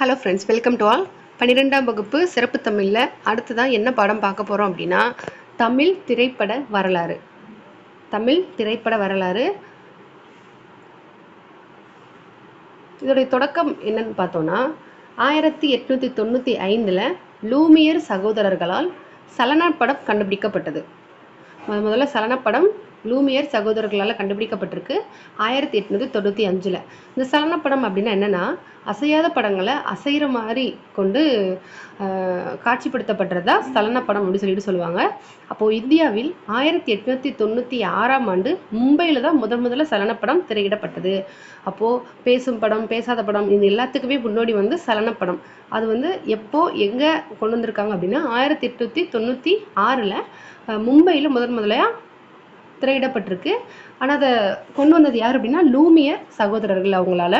Hello friends welcome to all பன்னிரெண்டாம் வகுப்பு சிறப்பு தமிழில் அடுத்ததான் என்ன பாடம் பார்க்க போகிறோம் அப்படின்னா தமிழ் திரைப்பட வரலாறு. தமிழ் திரைப்பட வரலாறு. இதோடைய தொடக்கம் என்னன்னு பார்த்தோன்னா ஆயிரத்தி எட்நூற்றி தொண்ணூற்றி ஐந்தில் லூமியர் சகோதரர்களால் சலனப்படம் கண்டுபிடிக்கப்பட்டது. முத முதல்ல சலன படம் லூமியர் சகோதரர்களால் கண்டுபிடிக்கப்பட்டிருக்கு. ஆயிரத்தி எட்நூற்றி தொண்ணூற்றி அஞ்சில். இந்த சலன படம் அப்படின்னா என்னென்னா அசையாத படங்களை அசைகிற மாதிரி கொண்டு காட்சிப்படுத்தப்படுறதா சலன படம் அப்படின்னு சொல்லிட்டு சொல்லுவாங்க. அப்போது இந்தியாவில் ஆயிரத்தி எட்நூற்றி தொண்ணூற்றி ஆறாம் ஆண்டு மும்பையில் தான் முதன் முதல்ல சலன படம் திரையிடப்பட்டது. அப்போது பேசும் படம் பேசாத படம் இது எல்லாத்துக்குமே முன்னோடி வந்து சலன படம் அது வந்து எப்போ எங்கே கொண்டு வந்திருக்காங்க அப்படின்னா ஆயிரத்தி எட்நூற்றி தொண்ணூற்றி ஆறில் மும்பையில் முதன் முதலையாக திரையிடப்பட்டிருக்கு ஆனால் அதை கொண்டு வந்தது யார் அப்படின்னா லூமியர் சகோதரர்கள் அவங்களால.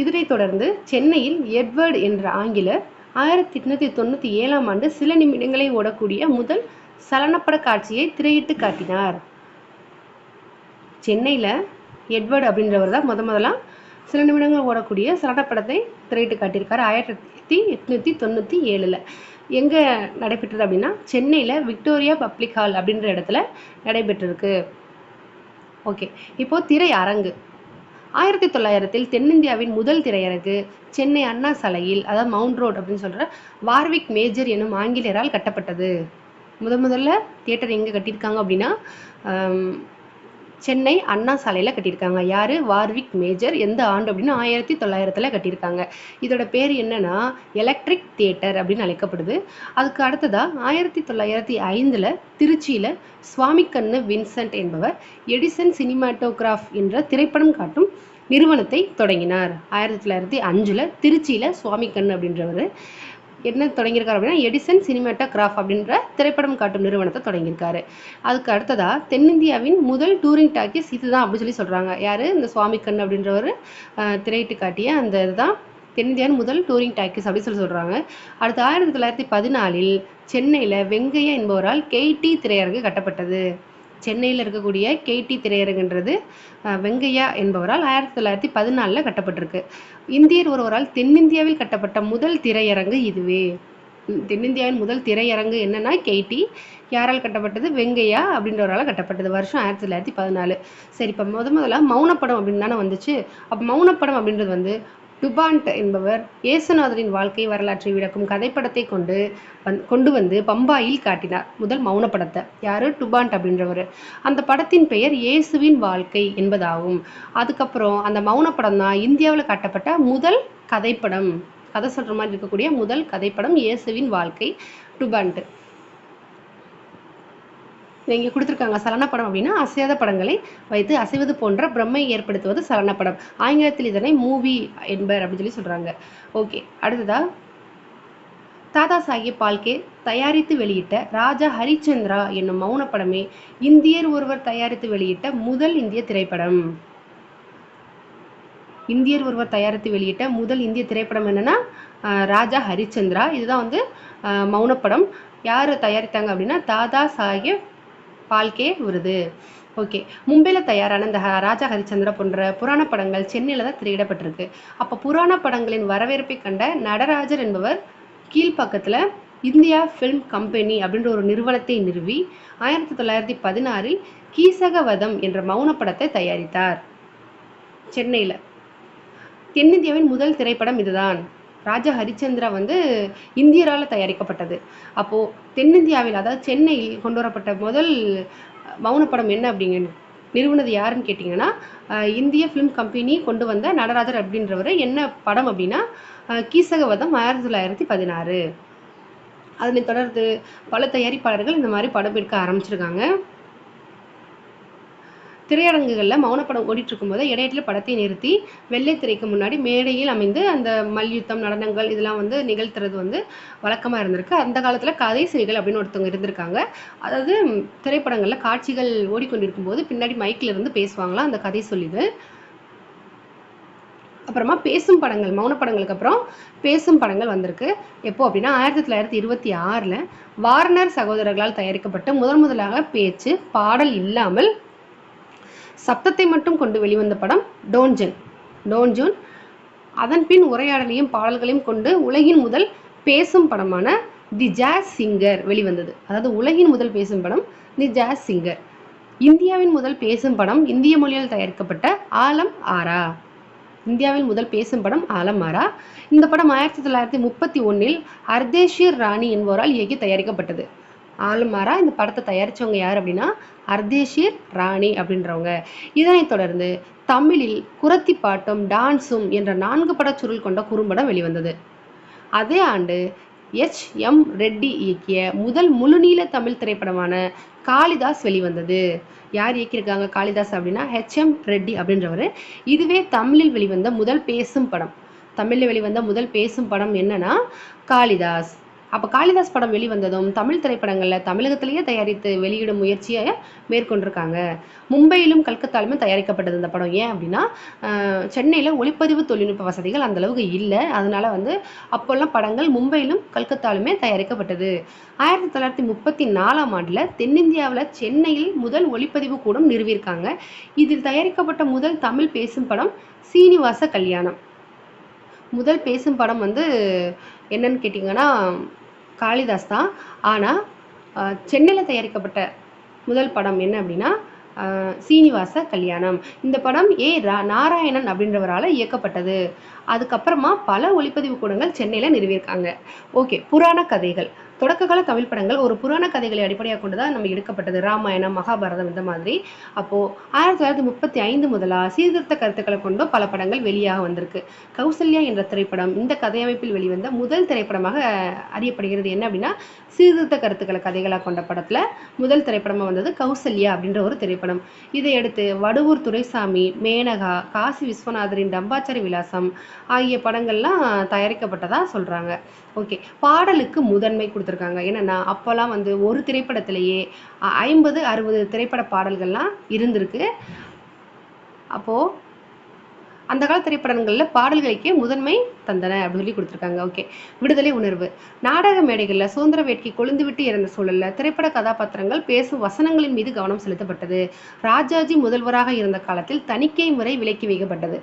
இதனைத் தொடர்ந்து சென்னையில் எட்வர்டு என்ற ஆங்கிலர் ஆயிரத்தி எட்நூற்றி தொண்ணூற்றி ஏழாம் ஆண்டு சில நிமிடங்களை ஓடக்கூடிய முதல் சலனப்பட காட்சியை திரையிட்டு காட்டினார். சென்னையில் எட்வர்டு அப்படின்றவர் தான் முத முதலாம் சில நிமிடங்கள் ஓடக்கூடிய சலனப்படத்தை திரையிட்டு காட்டியிருக்காரு ஆயிரத்தி எட்நூற்றி தொண்ணூற்றி ஏழில். எங்கே நடைபெற்றது அப்படின்னா சென்னையில் விக்டோரியா பப்ளிக் ஹால் அப்படின்ற இடத்துல நடைபெற்றிருக்கு. ஓகே. இப்போ திரை அரங்கு ஆயிரத்தி தொள்ளாயிரத்தில் தென்னிந்தியாவின் முதல் திரையரங்கு சென்னை அண்ணா சாலையில் அதாவது மவுண்ட் ரோட் அப்படின்னு சொல்கிற வார்விக் மேஜர் எனும் ஆங்கிலேயரால் கட்டப்பட்டது. முத முதல்ல தியேட்டர் எங்கே கட்டியிருக்காங்க அப்படின்னா சென்னை அண்ணா சாலையில் கட்டியிருக்காங்க. யார்? Warwick Major. எந்த ஆண்டு அப்படின்னா ஆயிரத்தி தொள்ளாயிரத்தில் கட்டியிருக்காங்க. இதோட பேர் என்னன்னா எலக்ட்ரிக் தியேட்டர் அப்படின்னு அழைக்கப்படுது. அதுக்கு அடுத்ததாக ஆயிரத்தி தொள்ளாயிரத்தி ஐந்தில் திருச்சியில் சுவாமிக்கண்ணு வின்சென்ட் என்பவர் எடிசன் சினிமாட்டோகிராஃப் என்ற திரைப்படம் காட்டும் நிறுவனத்தை தொடங்கினார். ஆயிரத்தி தொள்ளாயிரத்தி அஞ்சில் திருச்சியில் சுவாமிக்கண்ணு அப்படின்றவர். என்ன தொடங்கியிருக்காரு அப்படின்னா எடிசன் சினிமாட்டோகிராஃப் அப்படின்ற திரைப்படம் காட்டும் நிறுவனத்தை தொடங்கியிருக்காரு. அதுக்கு அடுத்ததா தென்னிந்தியாவின் முதல் டூரிங் டாக்கீஸ் இதுதான் அப்படின்னு சொல்லி சொல்றாங்க. யாரு? இந்த சுவாமிக்கண் அப்படின்றவர் திரையிட்டு காட்டிய அந்த இதுதான் தென்னிந்தியாவின் முதல் டூரிங் டாக்கீஸ் அப்படின்னு சொல்லி சொல்கிறாங்க அடுத்து ஆயிரத்தி தொள்ளாயிரத்தி பதினாலில் சென்னையில் வெங்கையா என்பவரால் கெய்டி திரையரங்கு கட்டப்பட்டது. சென்னையில் இருக்கக்கூடிய கேடி திரையரங்குன்றது வெங்கையா என்பவரால் ஆயிரத்தி தொள்ளாயிரத்தி பதினாலில் கட்டப்பட்டிருக்கு. இந்தியர் ஒருவரால் தென்னிந்தியாவில் கட்டப்பட்ட முதல் திரையரங்கு இதுவே. தென்னிந்தியாவின் முதல் திரையரங்கு என்னன்னா கேடி. யாரால் கட்டப்பட்டது? வெங்கையா அப்படின்றவரால் கட்டப்பட்டது. வருஷம் ஆயிரத்தி தொள்ளாயிரத்தி பதினாலு. சரி இப்போ முத முதல்ல மௌனப்படம் அப்படின்னு தானே வந்துச்சு. அப்போ மௌனப்படம் அப்படின்றது வந்து டுபாண்ட் என்பவர் இயேசுநாதரின் வாழ்க்கை வரலாற்றை விளக்கும் கதைப்படத்தை கொண்டு வந் கொண்டு வந்து பம்பாயில் காட்டினார். முதல் மௌனப்படத்தை. யாரு? டுபாண்ட் அப்படின்றவர். அந்த படத்தின் பெயர் இயேசுவின் வாழ்க்கை என்பதாகும். அதுக்கப்புறம் அந்த மௌனப்படம் தான் இந்தியாவில் காட்டப்பட்ட முதல் கதைப்படம். கதை சொல்கிற மாதிரி இருக்கக்கூடிய முதல் கதைப்படம் இயேசுவின் வாழ்க்கை டுபாண்ட்டு இங்கே கொடுத்துருக்காங்க. சலனப்படம் அப்படின்னா அசையாத படங்களை வைத்து அசைவது போன்ற பிரம்மை ஏற்படுத்துவது சலனப்படம் ஆங்கிலத்தில் இதனை மூவி என்பர் அப்படின்னு சொல்லி சொல்றாங்க. ஓகே அடுத்ததா? தாதா சாஹேப் பால்கே தயாரித்து வெளியிட்ட ராஜா ஹரிச்சந்திரா என்னும் மௌனப்படமே இந்தியர் ஒருவர் தயாரித்து வெளியிட்ட முதல் இந்திய திரைப்படம். இந்தியர் ஒருவர் தயாரித்து வெளியிட்ட முதல் இந்திய திரைப்படம் என்னன்னா ராஜா ஹரிச்சந்திரா. இதுதான் வந்து மௌனப்படம் யார் தயாரித்தாங்க அப்படின்னா தாதா சாஹேப் பால்கே விருது ஓகே. மும்பையில் தயாரான இந்த ராஜா ஹரிச்சந்திரா போன்ற புராண படங்கள் சென்னையில் தான் திரையிடப்பட்டிருக்கு. அப்போ புராண படங்களின் வரவேற்பை கண்ட நடராஜர் என்பவர் கீழ்ப்பக்கத்தில் இந்தியா ஃபிலிம் கம்பெனி அப்படின்ற ஒரு நிறுவனத்தை நிறுவி ஆயிரத்தி தொள்ளாயிரத்தி பதினாறில் கீசகவதம் என்ற மௌன படத்தை தயாரித்தார். சென்னையில். தென்னிந்தியாவின் முதல் திரைப்படம் இதுதான். ராஜா ஹரிச்சந்திரா வந்து இந்தியரால் தயாரிக்கப்பட்டது. அப்போது தென்னிந்தியாவில் அதாவது சென்னையில் கொண்டு வரப்பட்ட முதல் மௌனப்படம் என்ன அப்படிங்கன்னு நிறுவனது யாருன்னு கேட்டிங்கன்னா இந்திய ஃபிலிம் கம்பெனி கொண்டு வந்த நடராஜர் அப்படின்றவர். என்ன படம் அப்படின்னா கீசகவதம் ஆயிரத்தி தொள்ளாயிரத்தி பதினாறு. அதனை தொடர்ந்து பல தயாரிப்பாளர்கள் இந்த மாதிரி படம் எடுக்க ஆரம்பிச்சிருக்காங்க. திரையரங்குகளில் மௌனப்படம் ஓடிட்டு இருக்கும்போது இடையில படத்தை நிறுத்தி வெள்ளை திரைக்கு முன்னாடி மேடையில் அமைந்து அந்த மல்யுத்தம் நடனங்கள் இதெல்லாம் வந்து நிகழ்த்துறது வந்து வழக்கமாக இருந்திருக்கு. அந்த காலத்தில் கதை செய்கள் அப்படின்னு ஒருத்தவங்க இருந்திருக்காங்க. அதாவது திரைப்படங்களில் காட்சிகள் ஓடிக்கொண்டிருக்கும் போது பின்னாடி மைக்கில் இருந்து பேசுவாங்களாம் அந்த கதை சொல்லிது. அப்புறமா பேசும் படங்கள் மௌன படங்களுக்கு அப்புறம் பேசும் படங்கள் வந்திருக்கு. எப்போ அப்படின்னா ஆயிரத்தி தொள்ளாயிரத்தி இருபத்தி ஆறில் வார்னர் சகோதரர்களால் தயாரிக்கப்பட்ட முதன் முதலாக பேச்சு பாடல் இல்லாமல் சப்தத்தை மட்டும் கொண்டு வெளிவந்த படம் டோன்ஜன் டோன்ஜூன் அதன் பின் உரையாடலையும் பாடல்களையும் கொண்டு உலகின் முதல் பேசும் படமான தி ஜாஸ் சிங்கர் வெளிவந்தது. அதாவது உலகின் முதல் பேசும் படம் தி ஜாஸ் சிங்கர் இந்தியாவின் முதல் பேசும் படம் இந்திய மொழியில் தயாரிக்கப்பட்ட ஆலம் ஆரா இந்தியாவின் முதல் பேசும் படம் ஆலம் ஆரா இந்த படம் ஆயிரத்தி தொள்ளாயிரத்தி முப்பத்தி ஒன்றில் ஹர்தேஷிர் ராணி என்பவரால் இயக்கி தயாரிக்கப்பட்டது. ஆளுமாறா இந்த படத்தை தயாரித்தவங்க யார் அப்படின்னா அர்தேஷிர் ராணி அப்படின்றவங்க. இதனைத் தொடர்ந்து தமிழில் குரத்தி பாட்டும் டான்ஸும் என்ற நான்கு படச் சுருள் கொண்ட குறும்படம் வெளிவந்தது. அதே ஆண்டு எச். எம். ரெட்டி இயக்கிய முதல் முழுநீள தமிழ் திரைப்படமான காளிதாஸ் வெளிவந்தது. யார் இயக்கியிருக்காங்க காளிதாஸ் அப்படின்னா ஹெச் எம். ரெட்டி அப்படின்றவர். இதுவே தமிழில் வெளிவந்த முதல் பேசும் படம். தமிழில் வெளிவந்த முதல் பேசும் படம் என்னன்னா காளிதாஸ். அப்போ காளிதாஸ் படம் வெளிவந்ததும் தமிழ் திரைப்படங்களில் தமிழகத்திலேயே தயாரித்து வெளியிடும் முயற்சியை மேற்கொண்டிருக்காங்க. மும்பையிலும் கல்கத்தாலுமே தயாரிக்கப்பட்டது இந்த படம். ஏன் அப்படின்னா சென்னையில் ஒளிப்பதிவு தொழில்நுட்ப வசதிகள் அந்த அளவுக்கு இல்லை. அதனால வந்து அப்போல்லாம் படங்கள் மும்பையிலும் கல்கத்தாலுமே தயாரிக்கப்பட்டது. ஆயிரத்தி தொள்ளாயிரத்தி முப்பத்தி நாலாம் ஆண்டில் தென்னிந்தியாவில் சென்னையில் முதல் ஒளிப்பதிவு கூடம் நிறுவியிருக்காங்க. இதில் தயாரிக்கப்பட்ட முதல் தமிழ் பேசும் படம் சீனிவாச கல்யாணம். முதல் பேசும் படம் வந்து என்னன்னு கேட்டிங்கன்னா காளிதாஸ் தான். ஆனால் சென்னையில் தயாரிக்கப்பட்ட முதல் படம் என்ன அப்படின்னா சீனிவாச கல்யாணம். இந்த படம் ஏ ரா நாராயணன் அப்படின்றவரால் இயக்கப்பட்டது. அதுக்கப்புறமா பல ஒளிப்பதிவு கூடங்கள் சென்னையில் நிறுவியிருக்காங்க. ஓகே புராண கதைகள். தொடக்ககால தமிழ் படங்கள் ஒரு புராண கதைகளை அடிப்படையாக கொண்டு தான் நம்ம எடுக்கப்பட்டது. ராமாயணம் மகாபாரதம் இந்த மாதிரி. அப்போது ஆயிரத்தி தொள்ளாயிரத்தி முப்பத்தி ஐந்து முதலா சீர்திருத்த கருத்துக்களை கொண்டு பல படங்கள் வெளியாக வந்திருக்கு. கௌசல்யா என்ற திரைப்படம் இந்த கதையமைப்பில் வெளிவந்த முதல் திரைப்படமாக அறியப்படுகிறது. என்ன அப்படின்னா சீர்திருத்த கருத்துக்களை கதைகளாக கொண்ட படத்தில் முதல் திரைப்படமாக வந்தது கௌசல்யா அப்படின்ற ஒரு திரைப்படம். இதையடுத்து வடுவூர் துரைசாமி மேனகா காசி விஸ்வநாதரின் டம்பாச்சாரி விலாசம் ஆகிய படங்கள்லாம் தயாரிக்கப்பட்டதா சொல்கிறாங்க ஓகே பாடலுக்கு முதன்மை கொடுத்துருக்காங்க. என்னென்னா அப்போல்லாம் வந்து ஒரு திரைப்படத்திலேயே ஐம்பது அறுபது திரைப்பட பாடல்கள்லாம் இருந்திருக்கு. அப்போது அந்த கால திரைப்படங்களில் பாடல்களுக்கே முதன்மை தந்தன அப்படின்னு சொல்லி கொடுத்துருக்காங்க. ஓகே விடுதலை உணர்வு. நாடக மேடைகளில் சுதந்திர வேட்கை கொழுந்துவிட்டு இறந்த சூழலில் திரைப்பட கதாபாத்திரங்கள் பேசும் வசனங்களின் மீது கவனம் செலுத்தப்பட்டது. ராஜாஜி முதல்வராக இருந்த காலத்தில் தணிக்கை முறை விலக்கி வைக்கப்பட்டது.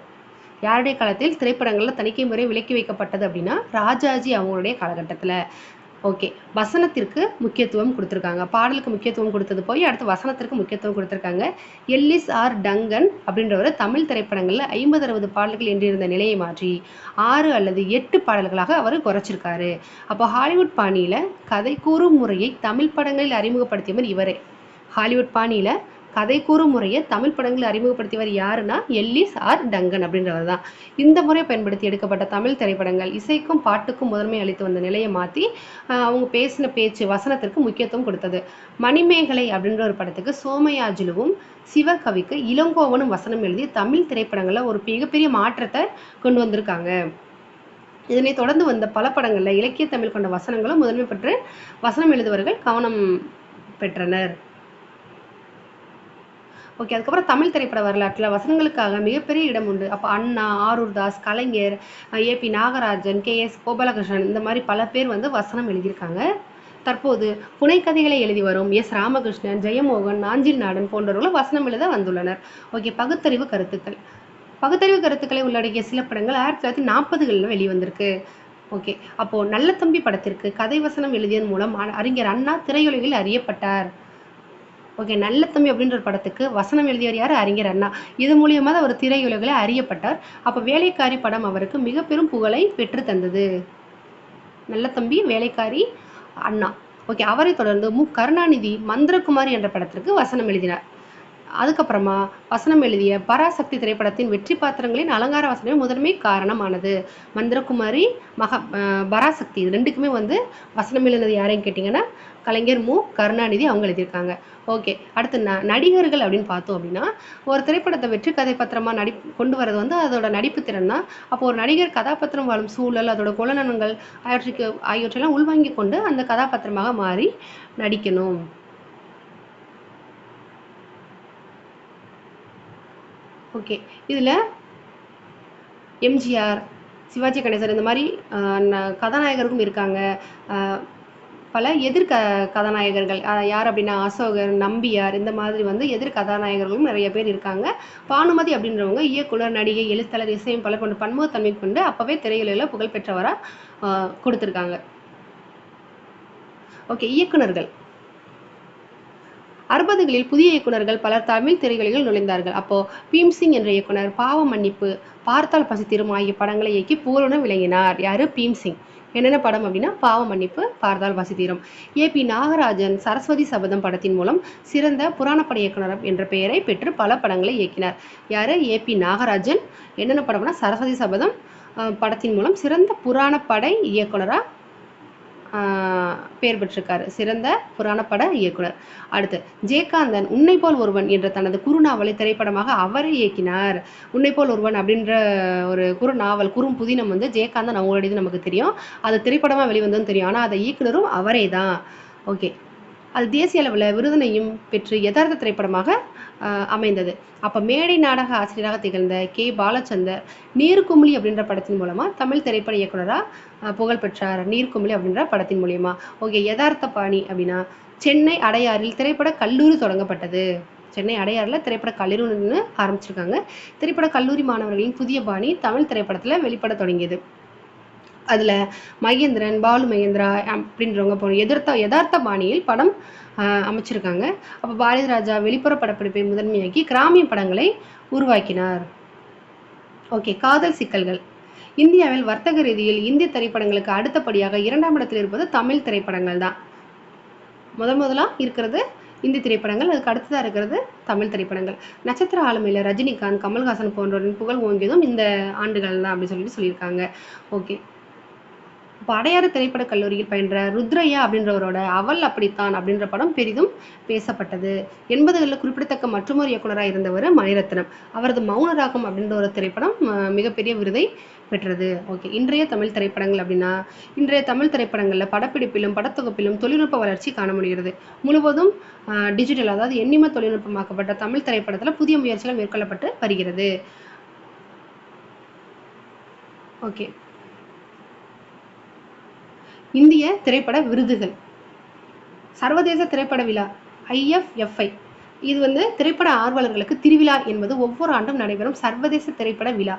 யாருடைய காலத்தில் திரைப்படங்களில் தணிக்கை முறை விலக்கி வைக்கப்பட்டது அப்படின்னா ராஜாஜி அவங்களுடைய காலகட்டத்தில். ஓகே. வசனத்திற்கு முக்கியத்துவம் கொடுத்துருக்காங்க. பாடலுக்கு முக்கியத்துவம் கொடுத்தது போய் அடுத்து வசனத்திற்கு முக்கியத்துவம் கொடுத்துருக்காங்க. எல்லிஸ் ஆர் டங்கன் அப்படின்றவர் தமிழ் திரைப்படங்களில் ஐம்பது அறுபது பாடல்கள் என்றிருந்த நிலையை மாற்றி ஆறு அல்லது எட்டு பாடல்களாக அவர் குறைச்சிருக்காரு. அப்போ ஹாலிவுட் பாணியில் கதை கூறும் முறையை தமிழ் படங்களில் அறிமுகப்படுத்தியவர் இவரே. ஹாலிவுட் பாணியில் கதை கூறும் முறையை தமிழ் படங்களில் அறிமுகப்படுத்தியவர் யாருன்னா எல்லிஸ் ஆர் டங்கன் அப்படின்றவர் தான். இந்த முறை பயன்படுத்தி எடுக்கப்பட்ட தமிழ் திரைப்படங்கள் இசைக்கும் பாட்டுக்கும் முதன்மை அளித்து வந்த நிலையை மாற்றி அவங்க பேசின பேச்சு வசனத்திற்கு முக்கியத்துவம் கொடுத்தது. மணிமேகலை அப்படின்ற ஒரு படத்துக்கு சோமயாஜுலுவும் சிவகவிக்கு இளங்கோவனும் வசனம் எழுதி தமிழ் திரைப்படங்களில் ஒரு மிகப்பெரிய மாற்றத்தை கொண்டு வந்திருக்காங்க. இதனை தொடர்ந்து வந்த பல படங்களில் இலக்கிய தமிழ் கொண்ட வசனங்களும் முதன்மை பெற்று வசனம் எழுதுவர்கள் கவனம் பெற்றனர். ஓகே அதுக்கப்புறம் தமிழ் திரைப்பட வரலாற்றில் வசனங்களுக்காக மிகப்பெரிய இடம் உண்டு. அப்போ Anna Arur Das Kalaignar A P Nagarajan K S Gopalakrishnan இந்த மாதிரி பல பேர் வந்து வசனம் எழுதியிருக்காங்க. தற்போது புனைக்கதைகளை எழுதி வரும் எஸ் ராமகிருஷ்ணன் ஜெயமோகன் நாஞ்சில் நாடன் போன்றவர்களும் வசனம் எழுத வந்துள்ளனர். ஓகே பகுத்தறிவு கருத்துக்கள். பகுத்தறிவு கருத்துக்களை உள்ளடக்கிய சில படங்கள் ஆயிரத்தி தொள்ளாயிரத்தி நாற்பதுகளில் வெளிவந்திருக்கு. ஓகே அப்போ நல்ல தம்பி படத்திற்கு கதை வசனம் எழுதியதன் மூலம் அ- அறிஞர் அண்ணா திரையுலகில் அறியப்பட்டார். ஓகே நல்ல தம்பி அப்படின்ற ஒரு படத்துக்கு வசனம் எழுதியவர் யார்? அறிஞர் அண்ணா. இது மூலியமா தான் அவர் திரையுலகில் அறியப்பட்டார். அப்போ வேலைக்காரி படம் அவருக்கு மிக பெரும் புகழை பெற்று தந்தது. நல்ல தம்பி வேலைக்காரி அண்ணா. ஓகே அவரை தொடர்ந்து மு. கருணாநிதி மந்திரகுமாரி என்ற படத்திற்கு வசனம் எழுதினார். அதுக்கப்புறமா வசனம் எழுதிய பராசக்தி திரைப்படத்தின் வெற்றி பாத்திரங்களின் அலங்கார வசனமே முதன்மை காரணமானது. மந்திரகுமாரி மகா பராசக்தி இது ரெண்டுக்குமே வந்து வசனம் எழுதினது யாரையும் கேட்டிங்கன்னா கலைஞர் மு. கருணாநிதி அவங்க எழுதியிருக்காங்க. ஓகே. அடுத்து ந நடிகர்கள் அப்படின்னு பார்த்தோம் அப்படின்னா ஒரு திரைப்படத்தை வெற்றி கதைப்பத்திரமா நடி கொண்டு வரது வந்து அதோட நடிப்பு திறன் தான். அப்போ ஒரு நடிகர் கதாபாத்திரம் வாழும் சூழல் அதோட குலநலன்கள் ஆகியவற்றுக்கு ஆகியவற்றெல்லாம் உள்வாங்கி கொண்டு அந்த கதாபாத்திரமாக மாறி நடிக்கணும். ஓகே. இதில் எம்ஜிஆர் சிவாஜி கணேசன் இந்த மாதிரி ந- கதாநாயகருக்கும் இருக்காங்க. பல எதிர் க கதாநாயகர்கள் யார் அப்படின்னா அசோகர் நம்பியார் இந்த மாதிரி வந்து எதிர் கதாநாயகர்களும் நிறைய பேர் இருக்காங்க. பானுமதி அப்படின்றவங்க இயக்குனர் நடிகை எழுத்தாளர் பல கொண்டு பன்முகத்தன்மை கொண்டு அப்பவே திரையுலகில் புகழ்பெற்றவராக கொடுத்துருக்காங்க. ஓகே இயக்குனர்கள். அறுபதுகளில் புதிய இயக்குனர்கள் பலர் தமிழ் திரைகளில் நுழைந்தார்கள். அப்போ பீம்சிங் என்ற இயக்குனர் பாவ மன்னிப்பு பார்த்தால் பசித்திரும் ஆகிய படங்களை இயக்கி புகழுடன் விளங்கினார். யாரு? பீம்சிங் என்னென்ன படம் அப்படின்னா பாவ மன்னிப்பு பார்த்தால் வசிதீரம் ஏ பி நாகராஜன் சரஸ்வதி சபதம் படத்தின் மூலம் சிறந்த புராணப்பட இயக்குனர் என்ற பெயரை பெற்று பல படங்களை இயக்கினார். யார்? A P Nagarajan. என்னென்ன படம்னா சரஸ்வதி சபதம் படத்தின் மூலம் சிறந்த புராணப்படை இயக்குனராக பெயர் பெற்றிருக்காரு. சிறந்த புராணப்பட இயக்குனர். அடுத்து ஜெயகாந்தன் உன்னை போல் ஒருவன் என்ற தனது குறுநாவலை திரைப்படமாக அவரே இயக்கினார். உன்னை போல் ஒருவன் அப்படின்ற ஒரு குறுநாவல் குறும் புதினம் வந்து ஜெயகாந்தன் அவங்களுடையது நமக்கு தெரியும். அது திரைப்படமாக வெளிவந்ததும் தெரியும். ஆனால் அதை இயக்குனரும் அவரே தான். ஓகே. அது தேசிய அளவில் விருதினையும் பெற்று யதார்த்த திரைப்படமாக அமைந்தது. அப்போ மேடை நாடக ஆசிரியராக திகழ்ந்த கே. பாலச்சந்தர் நீர்க்குமிழி அப்படின்ற படத்தின் மூலமா தமிழ் திரைப்பட இயக்குனராக புகழ் பெற்றார். நீர்க்குமிழி அப்படின்ற படத்தின் மூலியமா. ஓகே யதார்த்த பாணி அப்படின்னா சென்னை அடையாறில் திரைப்பட கல்லூரி தொடங்கப்பட்டது. சென்னை அடையாறில் திரைப்பட கல்லூரின்னு ஆரம்பிச்சிருக்காங்க. திரைப்பட கல்லூரி மாணவர்களின் புதிய பாணி தமிழ் திரைப்படத்தில் வெளிப்பட தொடங்கியது. அதில் மகேந்திரன் பாலு மகேந்திரா அப்படின்றவங்க போன எதிர்த்த யதார்த்த பாணியில் படம் அமைச்சிருக்காங்க. அப்போ பாரதி ராஜா வெளிப்புற படப்பிடிப்பை முதன்மையாக்கி கிராமிய படங்களை உருவாக்கினார். ஓகே காதல் சிக்கல்கள். இந்தியாவில் வர்த்தக ரீதியில் இந்திய திரைப்படங்களுக்கு அடுத்தபடியாக இரண்டாம் இடத்தில் இருப்பது தமிழ் திரைப்படங்கள் தான். முதல் முதலாக இருக்கிறது இந்தி திரைப்படங்கள் அதுக்கு அடுத்ததாக இருக்கிறது தமிழ் திரைப்படங்கள். நட்சத்திர ஆளுமையில் ரஜினிகாந்த் கமல்ஹாசன் போன்றவரின் புகழ் ஓங்கியதும் இந்த ஆண்டுகள் தான் அப்படின்னு சொல்லிட்டு சொல்லியிருக்காங்க. ஓகே. படையாறு திரைப்பட திரைப்படக் கல்லூரியில் பயின்ற ருத்ரையா அப்படின்றவரோட அவள் அப்படித்தான் அப்படின்ற படம் பெரிதும் பேசப்பட்டது. எண்பதுகளில் குறிப்பிடத்தக்க மற்றொரு இயக்குனராக இருந்தவர் மணிரத்னம். அவரது மௌனராகம் அப்படின்ற ஒரு திரைப்படம் மிகப்பெரிய விருதை பெற்றது. ஓகே இன்றைய தமிழ் திரைப்படங்கள் அப்படின்னா இன்றைய தமிழ் திரைப்படங்களில் படப்பிடிப்பிலும் படத்தொகுப்பிலும் தொழில்நுட்ப வளர்ச்சி காண முடிகிறது. முழுவதும் டிஜிட்டல் அதாவது எண்ணிம தொழில்நுட்பமாக்கப்பட்ட தமிழ் திரைப்படத்தில் புதிய முயற்சிகள் மேற்கொள்ளப்பட்டு வருகிறது. ஓகே இந்திய திரைப்பட விருதுகள். சர்வதேச திரைப்பட விழா ஐஎஃப்எஃப்ஐ இது வந்து திரைப்பட ஆர்வலர்களுக்கு திருவிழா என்பது ஒவ்வொரு ஆண்டும் நடைபெறும் சர்வதேச திரைப்பட விழா.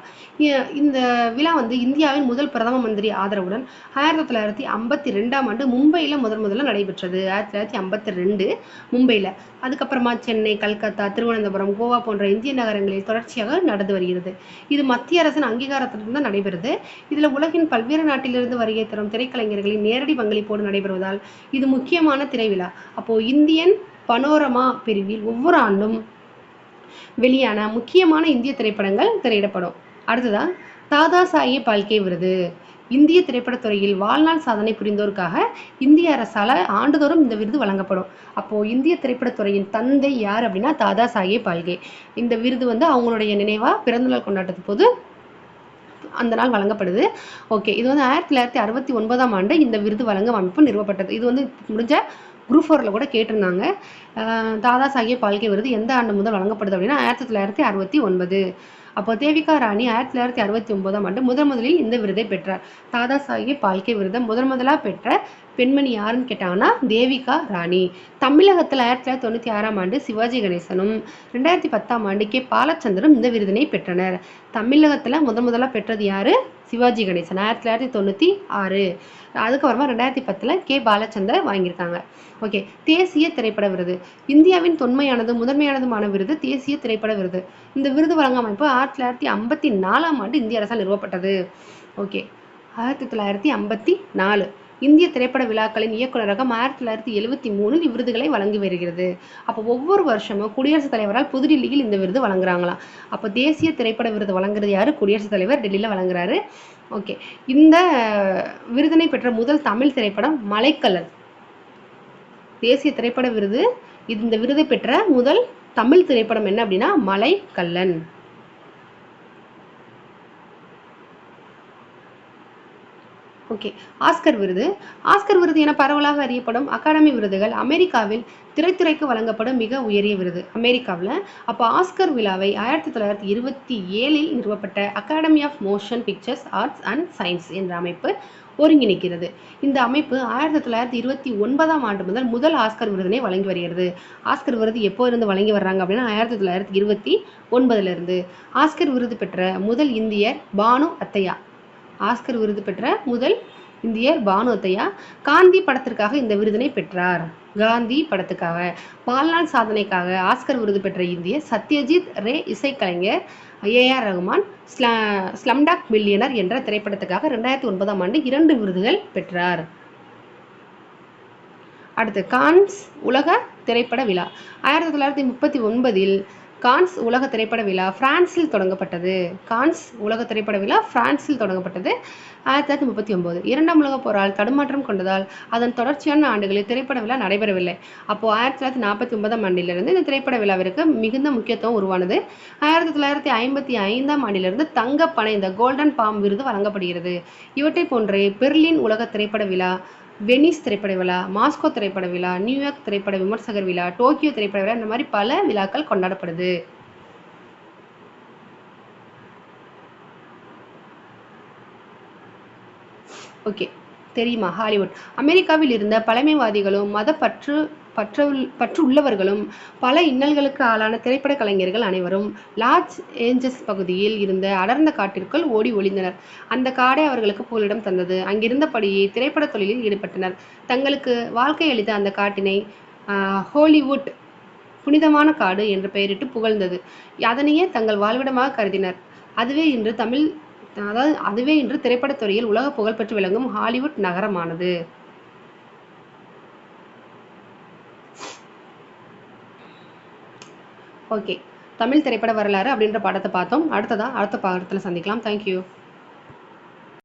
இந்த விழா வந்து இந்தியாவின் முதல் பிரதம மந்திரி ஆதரவுடன் ஆயிரத்தி தொள்ளாயிரத்தி ஐம்பத்தி ரெண்டாம் ஆண்டு மும்பையில் முதன் முதல்ல நடைபெற்றது. ஆயிரத்தி தொள்ளாயிரத்தி ஐம்பத்தி ரெண்டு மும்பையில். அதுக்கப்புறமா சென்னை கல்கத்தா திருவனந்தபுரம் கோவா போன்ற இந்திய நகரங்களில் தொடர்ச்சியாக நடந்து வருகிறது. இது மத்திய அரசின் அங்கீகாரத்திலிருந்து தான் நடைபெறுது. இதில் உலகின் பல்வேறு நாட்டிலிருந்து வருகை தரும் திரைக்கலைஞர்களின் நேரடி பங்களிப்போடு நடைபெறுவதால் இது முக்கியமான திரைவிழா. அப்போ இந்தியன் பனோரமா பிரிவில் ஒவ்வொரு ஆண்டும் வெளியான முக்கியமான இந்திய திரைப்படங்கள் திரையிடப்படும். அடுத்ததா தாதா சாஹேப் பால்கே விருது. இந்திய திரைப்படத்துறையில் வாழ்நாள் சாதனை புரிந்தோருக்காக இந்திய அரசால ஆண்டுதோறும் இந்த விருது வழங்கப்படும். அப்போ இந்திய திரைப்படத்துறையின் தந்தை யார் அப்படின்னா தாதா சாஹேப் பால்கே. இந்த விருது வந்து அவங்களுடைய நினைவா பிறந்தநாள் கொண்டாட்டத்து போது அந்த நாள் வழங்கப்படுது. ஓகே இது வந்து ஆயிரத்தி தொள்ளாயிரத்தி அறுபத்தி ஒன்பதாம் ஆண்டு இந்த விருது வழங்கும் அமைப்பு நிறுவப்பட்டது. இது வந்து முடிஞ்ச குரூப் ஃபோரில் கூட கேட்டிருந்தாங்க. தாதா சாஹேப் பால்கே விருது எந்த ஆண்டு முதல் வழங்கப்படுது அப்படின்னா ஆயிரத்தி தொள்ளாயிரத்தி அறுபத்தி ஒன்பது. அப்போ தேவிகா ராணி ஆயிரத்தி தொள்ளாயிரத்தி அறுபத்தி ஒன்பதாம் ஆண்டு முதன் முதலில் இந்த விருதை பெற்றார். தாதா சாஹேப் பால்கே விருதை முதன் முதலாக பெற்ற பெண்மணி யாருன்னு கேட்டாங்கன்னா தேவிகா ராணி. தமிழகத்தில் ஆயிரத்தி தொள்ளாயிரத்தி தொண்ணூற்றி ஆறாம் ஆண்டு சிவாஜி கணேசனும் ரெண்டாயிரத்தி பத்தாம் ஆண்டு கே. பாலச்சந்தரும் இந்த விருதினை பெற்றனர். தமிழகத்தில் முதன் முதலாக பெற்றது யாரு? சிவாஜி கணேசன். ஆயிரத்தி தொள்ளாயிரத்தி தொண்ணூற்றி ஆறு. அதுக்கப்புறமா ரெண்டாயிரத்தி பத்தில் கே. பாலச்சந்தர் வாங்கியிருக்காங்க. ஓகே தேசிய திரைப்பட விருது. இந்தியாவின் தொன்மையானது முதன்மையானதுமான விருது தேசிய திரைப்பட விருது. இந்த விருது வழங்கும் அமைப்பு ஆயிரத்தி தொள்ளாயிரத்தி ஐம்பத்தி நாலாம் ஆண்டு இந்திய அரசால் நிறுவப்பட்டது. ஓகே ஆயிரத்தி தொள்ளாயிரத்தி ஐம்பத்தி நாலு. இந்திய திரைப்பட விழாக்களின் இயக்குநரகம் ஆயிரத்தி தொள்ளாயிரத்தி எழுவத்தி மூணில் இவ்விருதுகளை வழங்கி வருகிறது. அப்போ ஒவ்வொரு வருஷமும் குடியரசுத் தலைவரால் புதுடில்லியில் இந்த விருது வழங்குறாங்களாம். அப்போ தேசிய திரைப்பட விருது வழங்குறது யாரு? குடியரசுத் தலைவர் டெல்லியில் வழங்குறாரு. ஓகே. இந்த விருதினை பெற்ற முதல் தமிழ் திரைப்படம் மலைக்கல்லன் தேசிய திரைப்பட விருது. இது இந்த விருதை பெற்ற முதல் தமிழ் திரைப்படம் என்ன அப்படின்னா மலைக்கல்லன். ஓகே ஆஸ்கர் விருது. ஆஸ்கர் விருது என பரவலாக அறியப்படும் அகாடமி விருதுகள் அமெரிக்காவில் திரைத்துறைக்கு வழங்கப்படும் மிக உயரிய விருது. அமெரிக்காவில் அப்போ ஆஸ்கர் விழாவை ஆயிரத்தி தொள்ளாயிரத்தி இருபத்தி ஏழில் நிறுவப்பட்ட Academy of Motion Pictures Arts and Science என்ற அமைப்பு ஒருங்கிணைக்கிறது. இந்த அமைப்பு ஆயிரத்தி தொள்ளாயிரத்தி இருபத்தி ஒன்பதாம் ஆண்டு முதல் முதல் ஆஸ்கர் விருதினை வழங்கி வருகிறது. ஆஸ்கர் விருது எப்போ இருந்து வழங்கி வர்றாங்க அப்படின்னா ஆயிரத்தி தொள்ளாயிரத்தி இருபத்தி ஒன்பதுலேருந்து. ஆஸ்கர் விருது பெற்ற முதல் இந்தியர் பானு அத்தையா. ஆஸ்கர் விருது பெற்ற முதல் இந்தியர் பானுத்தையா காந்தி படத்திற்காக இந்த விருதினை பெற்றார். காந்தி படத்துக்காக வாழ்நாள் சாதனைக்காக ஆஸ்கர் விருது பெற்ற இந்திய சத்யஜித் ரே இசைக்கலைஞர் ஏஆர் ரகுமான் ஸ்ல ஸ்லம்டாக் மில்லியனர் என்ற திரைப்படத்துக்காக ரெண்டாயிரத்தி ஒன்பதாம் ஆண்டு இரண்டு விருதுகள் பெற்றார். அடுத்து கான்ஸ் உலக திரைப்பட விழா. ஆயிரத்தி தொள்ளாயிரத்தி முப்பத்தி ஒன்பதில் கான்ஸ் உலக திரைப்பட விழா பிரான்சில் தொடங்கப்பட்டது. கான்ஸ் உலக திரைப்பட விழா பிரான்சில் தொடங்கப்பட்டது ஆயிரத்தி தொள்ளாயிரத்தி முப்பத்தி ஒன்பது. இரண்டாம் உலக போரால் தடுமாற்றம் கொண்டதால் அதன் தொடர்ச்சியான ஆண்டுகளில் திரைப்பட விழா நடைபெறவில்லை. அப்போ ஆயிரத்தி தொள்ளாயிரத்தி நாற்பத்தி ஒன்பதாம் ஆண்டிலிருந்து இந்த திரைப்பட விழாவிற்கு மிகுந்த முக்கியத்துவம் உருவானது. ஆயிரத்தி தொள்ளாயிரத்தி ஐம்பத்தி ஐந்தாம் ஆண்டிலிருந்து தங்கப்பனை இந்த கோல்டன் பாம் விருது வழங்கப்படுகிறது. இவற்றை போன்றே பெர்லின் உலக திரைப்பட விழா வெனிஸ் திரைப்பட விழா மாஸ்கோ திரைப்பட விழா நியூயார்க் திரைப்பட விமர்சகர் விழா டோக்கியோ திரைப்பட விழா இந்த மாதிரி பல விழாக்கள் கொண்டாடப்படுது. ஓகே தெரியுமா? ஹாலிவுட். அமெரிக்காவில் இருந்த பழமைவாதிகளும் மத பற்று பற்று உள்ளவர்களும் பல இன்னல்களுக்கு ஆளான திரைப்பட கலைஞர்கள் அனைவரும் லார்ஜ் ஏஞ்சல்ஸ் பகுதியில் இருந்த அடர்ந்த காட்டிற்குள் ஓடி ஒளிந்தனர். அந்த காடே அவர்களுக்கு புகலிடம் தந்தது. அங்கிருந்தபடியே திரைப்பட தொழிலில் ஈடுபட்டனர். தங்களுக்கு வாழ்க்கை அளித்த அந்த காட்டினை ஹோலிவுட் ஹாலிவுட் புனிதமான காடு என்று பெயரிட்டு புகழ்ந்தது. அதனையே தங்கள் வாழ்விடமாக கருதினர். அதுவே இன்று தமிழ் அதாவது அதுவே இன்று திரைப்படத்துறையில் உலக புகழ்பெற்று விளங்கும் ஹாலிவுட் நகரமானது. ஓகே தமிழ் திரைப்பட வரலாறு அப்படின்ற பாடத்தை பார்த்தோம். அடுத்ததாக அடுத்த பாடத்தில் சந்திக்கலாம். தேங்க்யூ